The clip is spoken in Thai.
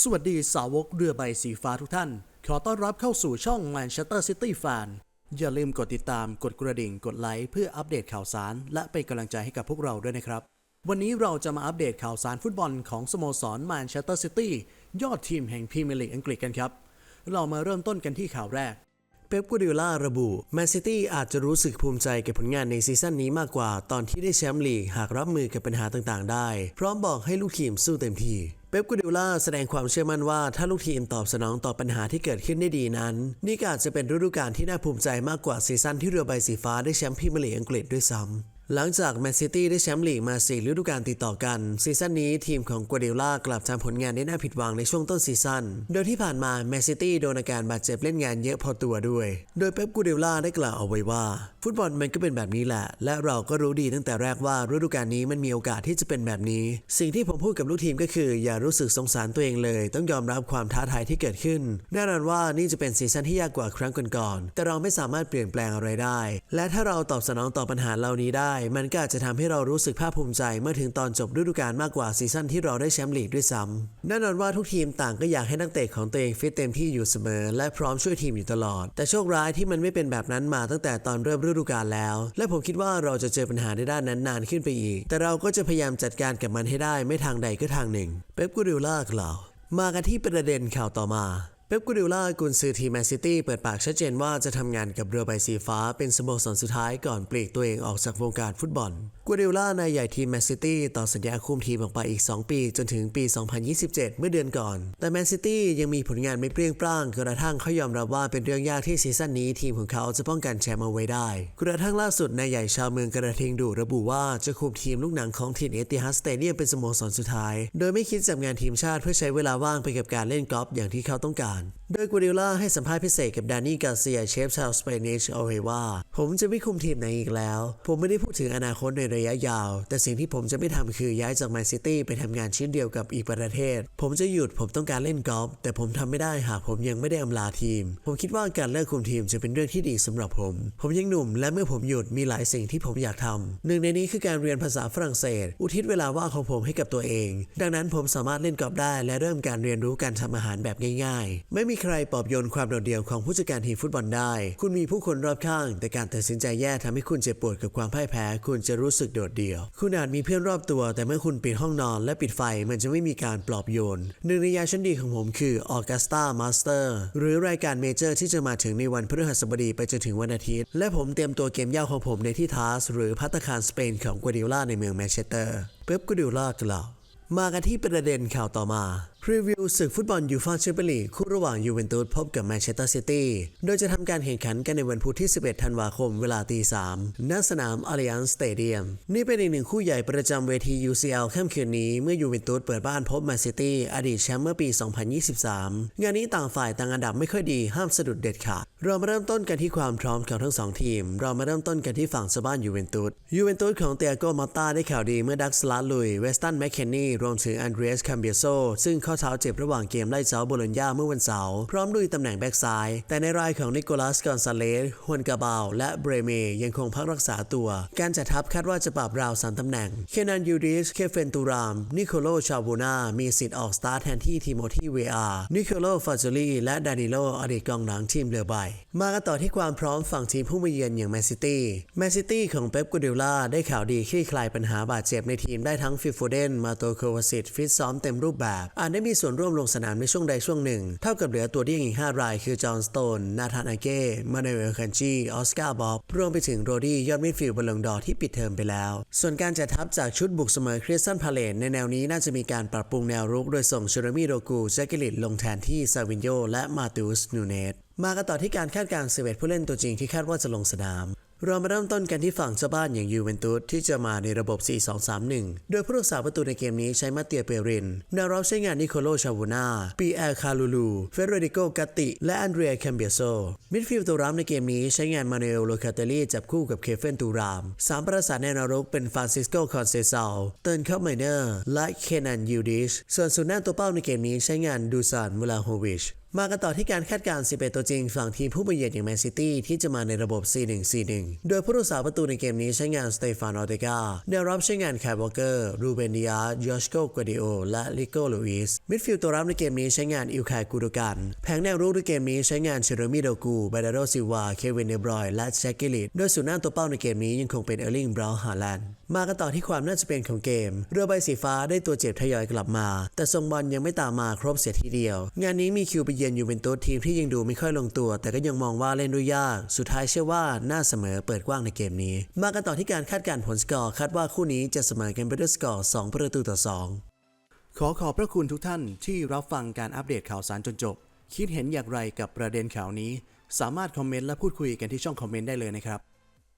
สวัสดีสาวกเรือใบสีฟ้าทุกท่าน ขอต้อนรับเข้าสู่ช่อง Manchester City Fan อย่าลืมกดติดตามกดกระดิ่งกดไลค์เพื่ออัปเดตข่าวสาร และเป็นกำลังใจให้กับพวกเราด้วยนะครับ วันนี้เราจะมาอัปเดตข่าวสารฟุตบอลของสโมสร Manchester City ยอดทีมแห่งพรีเมียร์ลีกอังกฤษกันครับ เรามาเริ่มต้นกันที่ข่าวแรกเป๊ปกูดิโอล่าระบุแมนซิตี้อาจจะรู้สึกภูมิใจกับผลงานในซีซั่นนี้มากกว่า ตอนที่ได้แชมป์ลีกหากรับมือกับปัญหาต่างๆ ได้ พร้อมบอกให้ลูกทีมสู้เต็มที่ เป๊ปกูดิโอล่าแสดงความเชื่อมั่นว่าถ้าลูกทีมตอบสนองต่อปัญหาที่เกิดขึ้นได้ดีนั้น นี่อาจจะเป็นฤดูกาลที่น่าภูมิใจมากกว่าซีซั่นที่เรือใบสีฟ้าได้แชมป์พรีเมียร์ลีกอังกฤษด้วยซ้ำหลังจากแมนซิตี้ได้แชมป์ลีกมา4ฤดูกาลติดต่อกัน ซีซั่นนี้ทีมของกัวเดล่ากลับทำผลงานได้น่าผิดหวังในช่วงต้นซีซั่น โดยที่ผ่านมาแมนซิตี้โดนอาการบาดเจ็บเล่นงานเยอะพอตัวด้วย โดยเป๊ปกูเดล่าได้กล่าวเอาไว้ว่า ฟุตบอลมันก็เป็นแบบนี้แหละ และเราก็รู้ดีตั้งแต่แรกว่าฤดูกาลนี้มันมีโอกาสที่จะเป็นแบบนี้ สิ่งที่ผมพูดกับลูกทีมก็คือ อย่ารู้สึกสงสารตัวเองเลย ต้องยอมรับความท้าทายที่เกิดขึ้นแน่นอนว่านี่จะเป็นซีซั่นที่ยากกว่าครั้งก่อนๆแต่เราไม่สามารถเปลี่ยนแปลงอะไรได้ และถ้าเราตอบสนองต่อปัญหาเหล่านี้ได้มันก็อาจจะทำให้เรารู้สึกภาคภูมิใจเมื่อถึงตอนจบฤดูกาลมากกว่าซีซั่นที่เราได้แชมป์ลีกด้วยซ้ำแน่นอนว่าทุกทีมต่างก็อยากให้นักเตะของตัวเองฟิตเต็มที่อยู่เสมอ และพร้อมช่วยทีมอยู่ตลอด แต่โชคร้ายที่มันไม่เป็นแบบนั้นมาตั้งแต่ตอนเริ่มฤดูกาลแล้ว และผมคิดว่าเราจะเจอปัญหาในด้านนั้นนานขึ้นไปอีก แต่เราก็จะพยายามจัดการกับมันให้ได้ไม่ทางใดก็ทางหนึ่ง เป๊ปกูดิล่ากล่าว มากันที่ประเด็นข่าวต่อมา ป๊ปกูดิลล่ากุนซือทีมแมนซิตี้เปิดปากชัดเจนว่าจะทำงานกับเรือใบสีฟ้าเป็นสโมสรสุดท้ายก่อนปลีกตัวเองออกจากวงการฟุตบอลกูดิล่านายใหญ่ทีมแมนซิตี้ต่อสัญญาคุมทีมออกไปอีก 2 ปี จนถึงปี 2027 เมื่อเดือนก่อน แต่แมนซิตี้ยังมีผลงานไม่เปรี้ยงปร้างกระทั่งเขายอมรับว่าเป็นเรื่องยากที่ซีซั่นนี้ทีมของเขาจะป้องกันแชมป์เอาไว้ได้ กระทั่งล่าสุดนายใหญ่ชาวเมืองกระทิงดูระบุว่าจะคุมทีมลูกหนังของถิ่นเอติฮัสเตเดียมเป็นสโมสรสุดท้าย โดยไม่คิดจับงานทีมชาติเพื่อใช้เวลาว่างไปกับการเล่นกอล์ฟอย่างที่เขาต้องการ โดยกูดิล่าให้สัมภาษณ์พิเศษกับดานี่กาเซียเชฟชาวสเปนิชเอาไว้ว่า ผมจะไม่คุมทีมไหนอีกแล้ว ผมไม่ได้พูดถึงอนาคตในระยะยาว แต่สิ่งที่ผมจะไม่ทำคือย้ายจากแมนซิตี้ไปทำงานชิ้นเดียวกับอีกประเทศ ผมจะหยุดผมต้องการเล่นกอล์ฟแต่ผมทำไม่ได้หากผมยังไม่ได้อำลาทีม ผมคิดว่าการเลิกคุมทีมจะเป็นเรื่องที่ดีสำหรับผม ผมยังหนุ่มและเมื่อผมหยุดมีหลายสิ่งที่ผมอยากทำหนึ่งในนี้คือการเรียนภาษาฝรั่งเศส อุทิศเวลาว่างของผมให้กับตัวเอง ดังนั้นผมสามารถเล่นกอล์ฟได้และเริ่มการเรียนรู้การทำอาหารแบบง่าย ๆ ไม่มีใครปลอบโยนความโดดเดี่ยวของผู้จัดการทีมฟุตบอลได้ คุณมีผู้คนรอบข้าง แต่การตัดสินใจแย่ทำให้คุณเจ็บปวดกับความพ่ายแพ้ คุณจะรู้สึกโดดเดี่ยว คุณอาจมีเพื่อนรอบตัว แต่เมื่อคุณปิดห้องนอนและปิดไฟมันจะไม่มีการปลอบโยน หนึ่งในยาชั้นดีของผมคือออกัสตามาสเตอร์หรือรายการเมเจอร์ที่จะมาถึงในวันพฤหัสบดีไปจนถึงวันอาทิตย์ และผมเตรียมตัวเกมยาวของผมในที่ทาสหรือพัตตาคารสเปนของกัวดิโอล่าในเมืองแมนเชสเตอร์เป๊ปกัวดิโอล่ากล่าวมากันที่ประเด็นข่าวต่อมา รีวิวศึกฟุตบอลยูฟ่าแชมเปี้ยนลีกคู่ระหว่างยูเวนตุสพบกับแมนเชสเตอร์ซิตี้ โดยจะทำการแข่งขันกันในวันพุธที่ 11 ธันวาคมเวลาตี3ณสนามอาริอันสเตเดียม นี่เป็นอีกหนึ่งคู่ใหญ่ประจำเวที UCL ค่ำคืนนี้เมื่อยูเวนตุสเปิดบ้านพบแมนซิตี้อดีตแชมป์เมื่อปี 2023 งานนี้ต่างฝ่ายต่างอันดับไม่ค่อยดีห้ามสะดุดเด็ดขาด เรามาเริ่มต้นกันที่ความพร้อมของทั้งสองทีม เรามาเริ่มต้นกันที่ฝั่งเจ้าบ้านยูเวนตุส ยูเวนตุสของเตียโกมาตาได้ข่าวดีเมื่อดักสลาลุย เวสตันแมคเคนนีรวมถึงอันเดรสคัมเบียโซ ซึ่งข้อเท้าเจ็บระหว่างเกมไล่เจ้าโบโลญญาเมื่อวันเสาร์พร้อมลุยตำแหน่งแบ็กซ้าย แต่ในรายของนิโคลัสกอนซาเลสฮวนกาบาลและเบรเมยังคงพักรักษาตัว การจัดทัพคาดว่าจะปรับราวสามตำแหน่ง เคนันยูดิส เคเฟนตูราม นิโคโล ชาบูนามีสิทธิ์ออกสตาร์ทแทนที่ทิโมธีเวอาร์ นิโคโล ฟาจูลีและดานิโลอดีตกองหลังทีมเรือใบ มากันต่อที่ความพร้อมฝั่งทีมผู้มาเยือนอย่างแมนซิตี้ แมนซิตี้ของเป๊ปกูดิโอล่าได้ข่าวดีคลี่คลายปัญหาบาดเจ็บในทีมได้ทั้งฟิฟโฟเดน มาโตโควาซิตฟิตซ้อมเต็มรูปแบบอาจได้มีส่วนร่วมลงสนามในช่วงใดช่วงหนึ่ง เท่ากับเหลือตัวเดี่ยงอีก 5 ราย คือจอห์นสโตน นาธานอาเก้ มาเนเอลคันจีออสการ์บ๊อบรวมไปถึงโรดี้ยอดมิดฟิลด์บอลลงดอร์ที่ปิดเทอมไปแล้ว ส่วนการจัดทัพจากชุดบุกเสมอคริสตันพาเลตในแนวนี้น่าจะมีการปรับปรุงแนวรุก โดยส่งเชอร์มีโรกูแจ็คกิลิตลงแทนที่ซาวินโยและมาตูสนูเนสมากันต่อที่การคาดการณ์11ผู้เล่นตัวจริงที่คาดว่าจะลงสนาม เรามาเริ่มต้นกันที่ฝั่งเจ้าบ้านอย่างยูเวนตุสที่จะมาในระบบ 4-2-3-1 โดยผู้รักษาประตูในเกมนี้ใช้มาเตียเปรินแนวรับใช้งานนิโคโลชาวูนาปีแอร์คาลูลู เฟเดริโกกัตติ และอันเดรียแคมเบียโซ มิดฟิลด์ตัวรับในเกมนี้ใช้งานมาเนลโลคาเตลีจับคู่กับเคเฟนตูรามสามประสานในนรกเป็นฟรานซิสโกคอนเซซาลเติร์นคัพไมเนอร์และเคนันยูดิช ส่วนสุดหน้าตัวเป้าในเกมนี้ใช้งานดูซานมูลาโฮวิช มากันต่อที่การคาดการณ์ 11 ตัวจริง ฝั่งทีมผู้มาเยือนอย่างแมนซิตี้ที่จะมาในระบบ 4-1-4-1 โดยผู้รักษาประตูในเกมนี้ใช้งานสเตฟานออเตกาแนวรับใช้งานแคร์วอลเกอร์ รูเบนดิอาร์ยอชโกกวาดิโอ และลิโกลูอิส มิดฟิลด์ตัวรับในเกมนี้ใช้งานอิลคายกูโดกัน แผงแนวรุกในเกมนี้ใช้งานเชโรมิโดกูบาดาโดซิวา เควินเดบรอย และแจ็คกิลิตโดยศูนย์หน้าตัวเป้าในเกมนี้ยังคงเป็นเออร์ลิง บราวน์ ฮาแลนด์ มากันต่อที่ความน่าจะเป็นของเกม เรือใบสีฟ้าได้ตัวเจ็บทยอยกลับมา แต่ทรงบอลยังไม่ตามมาครบเสียทีเดียว งานนี้มีคิวไปเยือนยูเวนตุสทีมที่ยังดูไม่ค่อยลงตัว แต่ก็ยังมองว่าเล่นด้วยยาก สุดท้ายเชื่อว่าน่าเสมอเปิดกว้างในเกมนี้ มากันต่อที่การคาดการณ์ผลสกอร์คาดว่าคู่นี้จะเสมอกันไปด้วยสกอร์2ประตูต่อ 2 ขอขอบพระคุณทุกท่านที่รับฟังการอัปเดตข่าวสารจนจบ คิดเห็นอย่างไรกับประเด็นข่าวนี้ สามารถคอมเมนต์และพูดคุยกันที่ช่องคอมเมนต์ได้เลยนะครับ